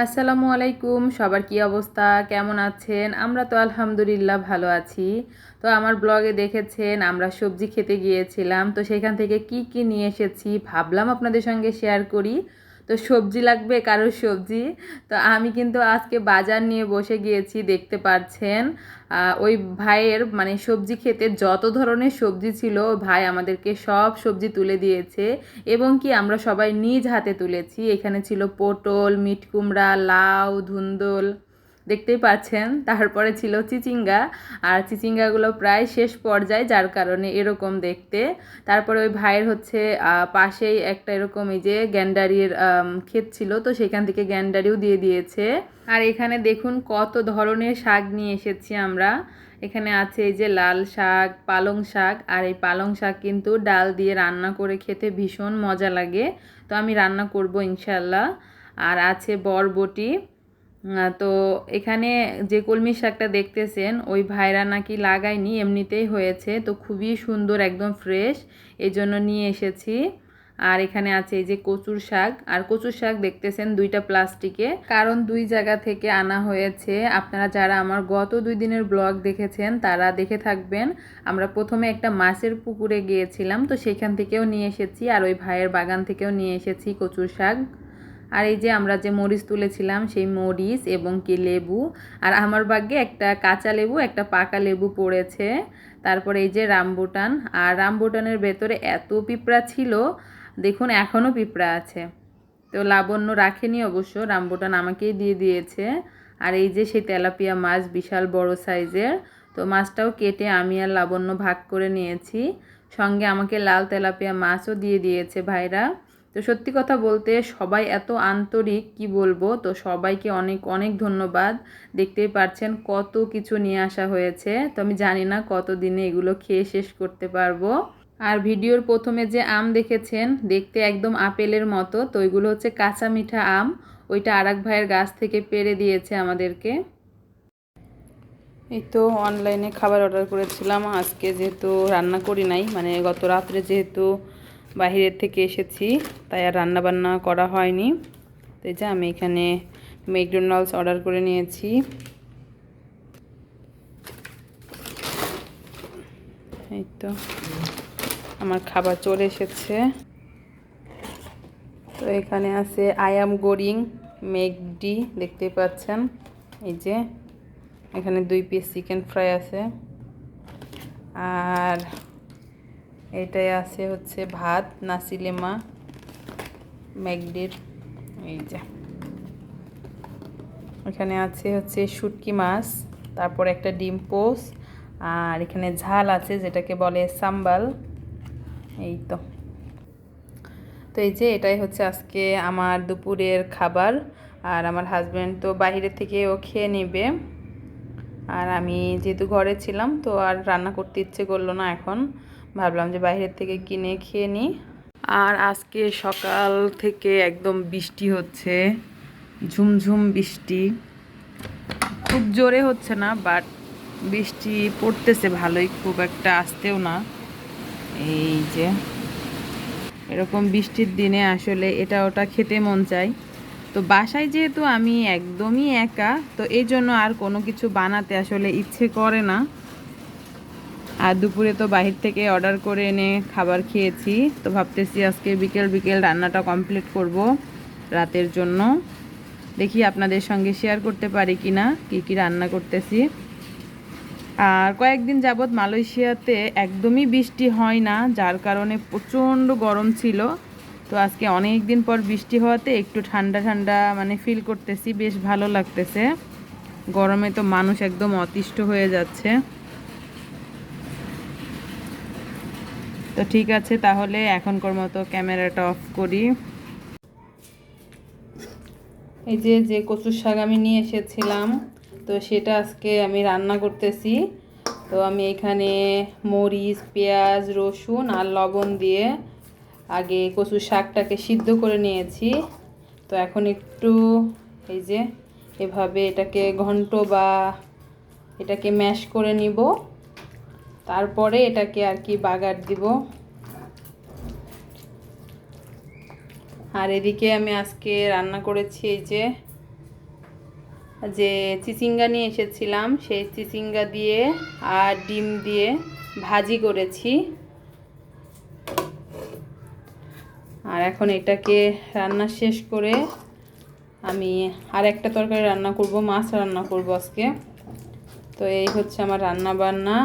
আসসালামু আলাইকুম, সবার কি অবস্থা? কেমন আছেন? আমরা তো আলহামদুলিল্লাহ ভালো আছি। তো আমার ব্লগে দেখেছেন, আমরা সবজি খেতে গিয়েছিলাম। তো সেখান থেকে কি কি নিয়ে এসেছি ভাবলাম আপনাদের সঙ্গে শেয়ার করি। তো সবজি লাগবে, কারোর সবজি। তো আমি কিন্তু আজকে বাজার নিয়ে বসে গিয়েছি, দেখতে পাচ্ছেন ওই ভাইয়ের মানে সবজি খেতে যত ধরনের সবজি ছিল ভাই আমাদেরকে সব সবজি তুলে দিয়েছে। এবং কি আমরা সবাই নিজ হাতে তুলেছি। এখানে ছিল পটল, মিট কুমড়া, লাউ, ধুন্দল। দেখতেই পাচ্ছেন, তারপরে ছিল চিচিঙ্গা। আর চিচিঙ্গাগুলো প্রায় শেষ পর্যায়ে, যার কারণে এরকম দেখতে। তারপরে ওই ভাইয়ের হচ্ছে পাশেই একটা এরকম এই যে গ্যান্ডারির ক্ষেত ছিল, তো সেখান থেকে গ্যান্ডারিও দিয়ে দিয়েছে। আর এখানে দেখুন কত ধরনের শাক নিয়ে এসেছি আমরা। এখানে আছে এই যে লাল শাক, পালং শাক। আর এই পালং শাক কিন্তু ডাল দিয়ে রান্না করে খেতে ভীষণ মজা লাগে। তো আমি রান্না করব ইনশাল্লাহ আর আছে বরবটি। তো এখানে যে কলমি শাকটা দেখতেছেন, ওই ভাইরা নাকি লাগায়নি, এমনিতেই হয়েছে। তো খুবই সুন্দর, একদম ফ্রেশ এই জন্য নিয়ে এসেছি। আর এখানে আছে এই যে কচুর শাক। আর কচুর শাক দেখতেছেন দুইটা প্লাস্টিকে। কারণ দুই জায়গা থেকে আনা হয়েছে। আপনারা যারা আমার গত দুই দিনের ব্লগ দেখেছেন, তারা দেখে থাকবেন। আমরা প্রথমে একটা মাছের পুকুরে গিয়েছিলাম, তো সেখান থেকেও নিয়ে এসেছি। আর ওই ভাইয়ের বাগান থেকেও নিয়ে এসেছি কচুর শাক। আর এই যে আমরা যে মরিচ তুলেছিলাম, সেই মরিচ এবং কি লেবু। আর আমার ভাগ্যে একটা কাঁচা লেবু, একটা পাকা লেবু পড়েছে। তারপরে এই যে রামবুটান। আর রামবুটানের ভেতরে এত পিঁপড়া ছিল, দেখুন এখনও পিঁপড়া আছে। তো লাবণ্য রাখেনি অবশ্য, রামবুটান আমাকেই দিয়ে দিয়েছে। আর এই যে সেই তেলাপিয়া মাছ বিশাল বড় সাইজের, তো মাছটাও কেটে আমি আর লাবণ্য ভাগ করে নিয়েছি। সঙ্গে আমাকে লাল তেলাপিয়া মাছও দিয়ে দিয়েছে ভাইরা। তো সত্যি কথা বলতে সবাই এত আন্তরিক, কি বলব? তো সবাইকে অনেক অনেক ধন্যবাদ। দেখতেই পারছেন কত কিছু নিয়ে আসা হয়েছে। তো আমি জানি না কত দিনে এগুলো খেয়ে শেষ করতে পারব। আর ভিডিওর প্রথমে যে আম দেখেছেন, দেখতে একদম আপেলের মতো। তো ওইগুলো হচ্ছে কাঁচা মিঠা আম। ওইটা আরাক ভাইয়ের গাছ থেকে পেরে দিয়েছে আমাদেরকে। এই তো অনলাইনে খাবার অর্ডার করেছিলাম। আজকে যেহেতু রান্না করি নাই মানে গত রাত্রে যেহেতু বাহিরের থেকে এসেছি, তাই আর রান্না বান্না করা হয়নি। তো যে আমি এখানে ম্যাকডোনাল্ডস অর্ডার করে নিয়েছি। এই তো, আমার খাবার চলে এসেছে। তো এখানে আছে আয়াম গোরিং মেকডি দেখতে পাচ্ছেন? এই যে, এখানে দুই পিস চিকেন ফ্রাই আছে। আর এটাই আছে হচ্ছে ভাত, নাসিলেমা, ম্যাগডির, এই যে। এখানে আছে হচ্ছে শুটকি মাছ, তারপর একটা ডিম পোস, আর এখানে ঝাল আছে যেটাকে বলে সাম্বাল। এই তো। তো এই যে এটাই হচ্ছে আজকে আমার দুপুরের খাবার, আর আমার হাজব্যান্ড তো বাইরে থেকে ও খেয়ে নেবে। আর আমি যেহেতু ঘরে ছিলাম, তো আর রান্না করতে ইচ্ছে করল না এখন। ভাবলাম যে বাইরের থেকে কিনে খেয়ে নিই। আর আজকে সকাল থেকে একদম বৃষ্টি হচ্ছে, ঝুমঝুম বৃষ্টি। খুব জোরে হচ্ছে না বাট বৃষ্টি পড়তেছে ভালোই, খুব একটা আসতেও না। এই যে, এরকম বৃষ্টির দিনে আসলে এটা ওটা খেতে মন চায়। তো বাসায় যেহেতু আমি একদমই একা, তো এই জন্য আর কোনো কিছু বানাতে আসলে ইচ্ছে করে না। আর দুপুরে তো বাহির থেকে অর্ডার করে এনে খাবার খেয়েছি। তো ভাবতেছি আজকে বিকেল বিকেল রান্নাটা কমপ্লিট করব রাতের জন্য। দেখি আপনাদের সঙ্গে শেয়ার করতে পারি কি না কী কী রান্না করতেছি। আর কয়েকদিন যাবৎ মালয়েশিয়াতে একদমই বৃষ্টি হয় না, যার কারণে প্রচণ্ড গরম ছিল। তো আজকে অনেক দিন পর বৃষ্টি হওয়াতে একটু ঠান্ডা ঠান্ডা মানে ফিল করতেছি, বেশ ভালো লাগতেছে। গরমে তো মানুষ একদম অতিষ্ঠ হয়ে যাচ্ছে। তো ঠিক আছে, তাহলে এখনকার মতো ক্যামেরাটা অফ করি। এই যে যে কচুর শাক আমি নিয়ে এসেছিলাম, তো সেটা আজকে আমি রান্না করতেছি। তো আমি এখানে মরিচ, পেঁয়াজ, রসুন আর লবণ দিয়ে আগে কচুর শাকটাকে সিদ্ধ করে নিয়েছি। তো এখন একটু এই যে, এভাবে এটাকে ঘন্ট বা এটাকে ম্যাশ করে নিব। তারপরে এটাকে আর কি বাগার দিব। আর এদিকে আমি আজকে রান্না করেছি এই যে যে চিচিঙ্গা নিয়ে এসেছিলাম, সেই চিচিঙ্গা দিয়ে আর ডিম দিয়ে ভাজি করেছি। আর এখন এটাকে রান্না শেষ করে আমি আর একটা তরকারি রান্না করব, মাছ রান্না করব আজকে। তো এই হচ্ছে আমার রান্না বান্না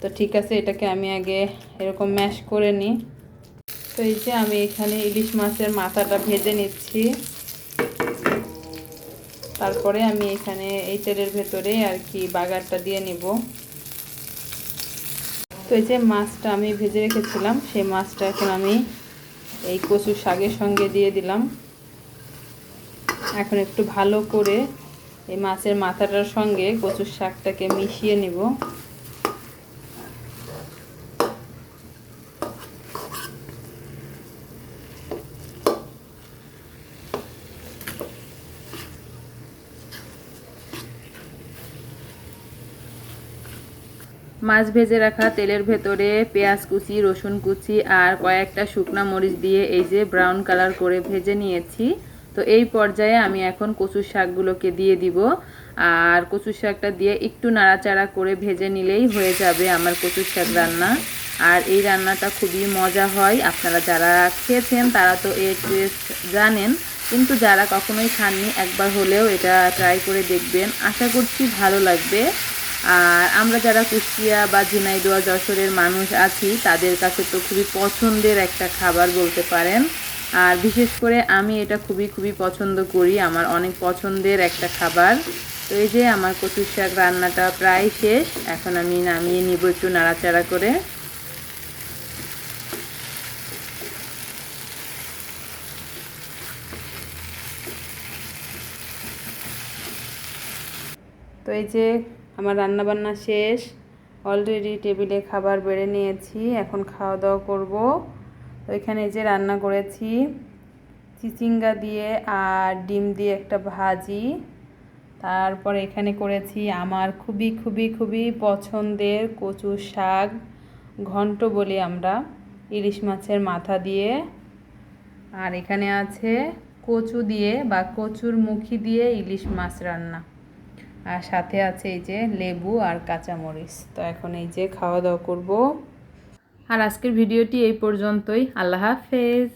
তো ঠিক আছে, এটাকে আমি আগে এরকম ম্যাশ করে নিই। তো এই যে আমি এখানে ইলিশ মাছের মাথাটা ভেজে নিচ্ছি। তারপরে আমি এখানে এই তেলের ভেতরে আর কি বাগারটা দিয়ে নিব। তো এই যে মাছটা আমি ভেজে রেখেছিলাম, সেই মাছটা এখন আমি এই কচু শাকের সঙ্গে দিয়ে দিলাম। এখন একটু ভালো করে এই মাছের মাথাটার সঙ্গে কচুর শাকটাকে মিশিয়ে নিব। মাছ ভেজে রাখা তেলের ভেতরে পেঁয়াজ কুচি, রসুন কুচি আর কয়েকটা শুকনো মরিচ দিয়ে এই যে ব্রাউন কালার করে ভেজে নিয়েছি। তো এই পর্যায়ে আমি এখন কচুর শাকগুলোকে দিয়ে দিব। আর কচুর শাকটা দিয়ে একটু নাড়াচাড়া করে ভেজে নিলেই হয়ে যাবে আমার কচুর শাক রান্না। আর এই রান্নাটা খুবই মজা হয়। আপনারা যারা খেয়েছেন, তারা তো এর টেস্ট জানেন। কিন্তু যারা কখনোই খাননি, একবার হলেও এটা ট্রাই করে দেখবেন। আশা করছি ভালো লাগবে। আর আমরা যারা কুষ্টিয়া বা ঝিনাইদোয়া যশোরের মানুষ আছি, তাদের কাছে তো খুবই পছন্দের একটা খাবার বলতে পারেন। আর বিশেষ করে আমি এটা খুবই খুবই পছন্দ করি। আমার অনেক পছন্দের একটা খাবার। তো এই যে আমার কচুর শাক রান্নাটা প্রায় শেষ। এখন আমি নামিয়ে নিব একটু নাড়াচাড়া করে। তো এই যে আমার রান্না বান্না শেষ অলরেডি টেবিলে খাবার বেড়ে নিয়েছি, এখন খাওয়া দাওয়া করব। তো এখানে যে রান্না করেছি, চিচিঙ্গা দিয়ে আর ডিম দিয়ে একটা ভাজি। তারপর এখানে করেছি আমার খুবই খুবই খুবই পছন্দের কচু শাক, ঘন্ট বলি আমরা, ইলিশ মাছের মাথা দিয়ে। আর এখানে আছে কচু দিয়ে বা কচুর মুখি দিয়ে ইলিশ মাছ রান্না। আর সাথে আছে এই যে লেবু আর কাঁচামরিচ। তো এখন এই যে খাওয়া দাওয়া করব। আর আজকের ভিডিওটি এই পর্যন্তই। আল্লাহ হাফেজ।